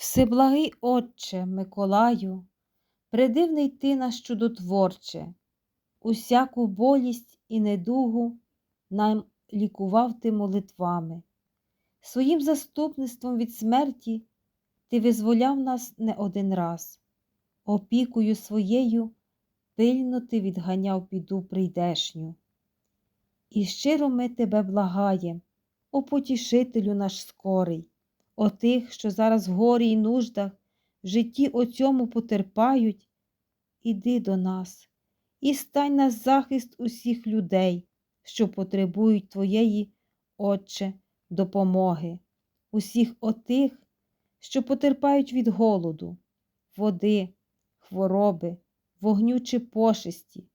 Всеблагий Отче Миколаю, придивний ти нас чудотворче, усяку болість і недугу нам лікував ти молитвами. Своїм заступництвом від смерті ти визволяв нас не один раз, опікою своєю пильно ти відганяв біду прийдешню. І щиро ми тебе благаєм, о потішителю наш скорий, о тих, що зараз в горі й нуждах в житті оцьому потерпають, іди до нас і стань на захист усіх людей, що потребують Твоєї, Отче, допомоги, усіх отих, що потерпають від голоду, води, хвороби, вогню чи пошесті,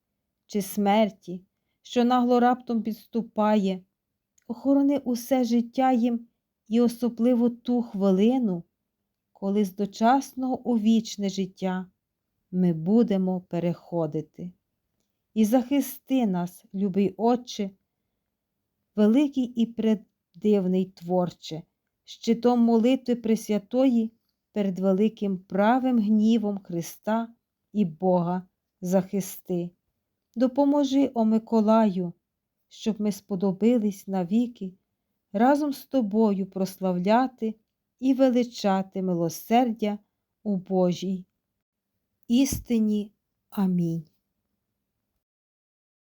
чи смерті, що нагло раптом підступає, охорони усе життя їм і особливо ту хвилину, коли з дочасного у вічне життя ми будемо переходити. І захисти нас, любий Отче, великий і преддивний Творче, щитом молитви Пресвятої перед великим правим гнівом Христа і Бога захисти. Допоможи, о Миколаю, щоб ми сподобились навіки разом з тобою прославляти і величати милосердя у Божій істині. Амінь.